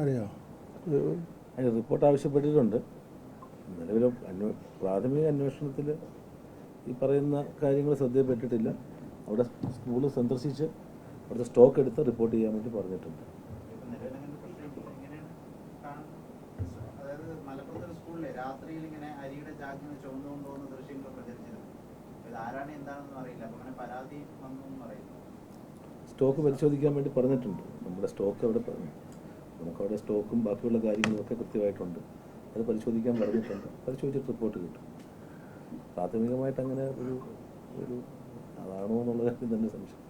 അറിയോ? അതിന് റിപ്പോർട്ട് ആവശ്യപ്പെട്ടിട്ടുണ്ട്. നിലവിൽ അന്വേ പ്രാഥമിക അന്വേഷണത്തിൽ ഈ പറയുന്ന കാര്യങ്ങൾ ശ്രദ്ധയിൽപ്പെട്ടിട്ടില്ല. അവിടെ സ്കൂൾ സന്ദർശിച്ച് അവിടുത്തെ സ്റ്റോക്ക് എടുത്ത് റിപ്പോർട്ട് ചെയ്യാൻ വേണ്ടി പറഞ്ഞിട്ടുണ്ട്. രാത്രിയിൽ ഇങ്ങനെ അരിയുടെ ചാക്കിന് ചുമന്നുകൊണ്ട് പോകുന്ന ദൃശ്യങ്ങൾ പ്രചരിച്ചിരുന്നു. ഇത് ആരാണ് എന്താണെന്നും അറിയില്ല. അപ്പൊ അങ്ങനെ പരാതി വന്നു എന്ന് പറയുന്നു. സ്റ്റോക്ക് പരിശോധിക്കാൻ വേണ്ടി പറഞ്ഞിട്ടുണ്ട്. നമ്മുടെ സ്റ്റോക്ക് അവിടെ പറഞ്ഞു നമുക്കവിടെ സ്റ്റോക്കും ബാക്കിയുള്ള കാര്യങ്ങളും ഒക്കെ കൃത്യമായിട്ടുണ്ട്. അത് പരിശോധിക്കാൻ പറഞ്ഞിട്ടുണ്ട്. പരിശോധിച്ചിട്ട് റിപ്പോർട്ട് കിട്ടും. പ്രാഥമികമായിട്ട് അങ്ങനെ ഒരു ഒരു അതാണോ എന്നുള്ള കാര്യം തന്നെ സംശയം.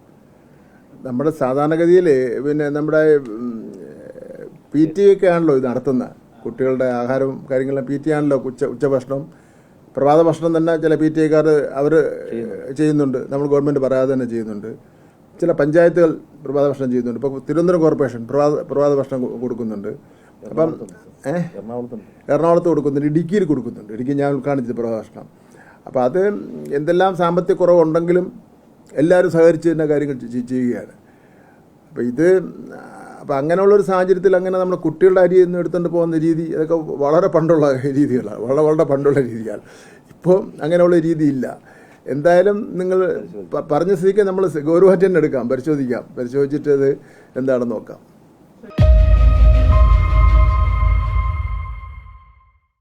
നമ്മുടെ സാധാരണഗതിയിൽ പിന്നെ നമ്മുടെ പി ടി ഒക്കെ ആണല്ലോ ഇത് നടത്തുന്ന. കുട്ടികളുടെ ആഹാരവും കാര്യങ്ങളും പി ടി ആണല്ലോ ഉച്ച ഉച്ചഭക്ഷണം. പ്രഭാത ഭക്ഷണം തന്നെ ചില പി ടി ഐക്കാർ അവർ ചെയ്യുന്നുണ്ട്. നമ്മൾ ഗവൺമെന്റ് പറയാതെ തന്നെ ചെയ്യുന്നുണ്ട്. ചില പഞ്ചായത്തുകൾ പ്രഭാത ഭക്ഷണം ചെയ്യുന്നുണ്ട്. ഇപ്പോൾ തിരുവനന്തപുരം കോർപ്പറേഷൻ പ്രഭാത പ്രഭാത ഭക്ഷണം കൊടുക്കുന്നുണ്ട്. അപ്പം എറണാകുളത്ത് കൊടുക്കുന്നുണ്ട്. ഇടുക്കിയിൽ കൊടുക്കുന്നുണ്ട്. ഇടുക്കി ഞാൻ ഉദ്ഘാടനം പ്രഭാത ഭക്ഷണം അപ്പോൾ അത് എന്തെല്ലാം സാമ്പത്തിക കുറവുണ്ടെങ്കിലും എല്ലാവരും സഹകരിച്ച് തന്നെ കാര്യങ്ങൾ ചെയ്യുകയാണ്. അപ്പോൾ ഇത് അപ്പോൾ അങ്ങനെയുള്ളൊരു സാഹചര്യത്തിൽ അങ്ങനെ നമ്മുടെ കുട്ടികളുടെ അരി എന്ന് എടുത്തുകൊണ്ട് പോകുന്ന രീതി അതൊക്കെ വളരെ പണ്ടുള്ള രീതികളാണ് വളരെ വളരെ പണ്ടുള്ള രീതിയാണ്. ഇപ്പോൾ അങ്ങനെയുള്ള രീതിയില്ല. എന്തായാലും നിങ്ങൾ പറഞ്ഞ സ്ഥിതിക്ക് നമ്മൾ ഗൗരവമായിട്ട് തന്നെ എടുക്കാം പരിശോധിക്കാം. പരിശോധിച്ചിട്ട് അത് എന്താണെന്ന് നോക്കാം.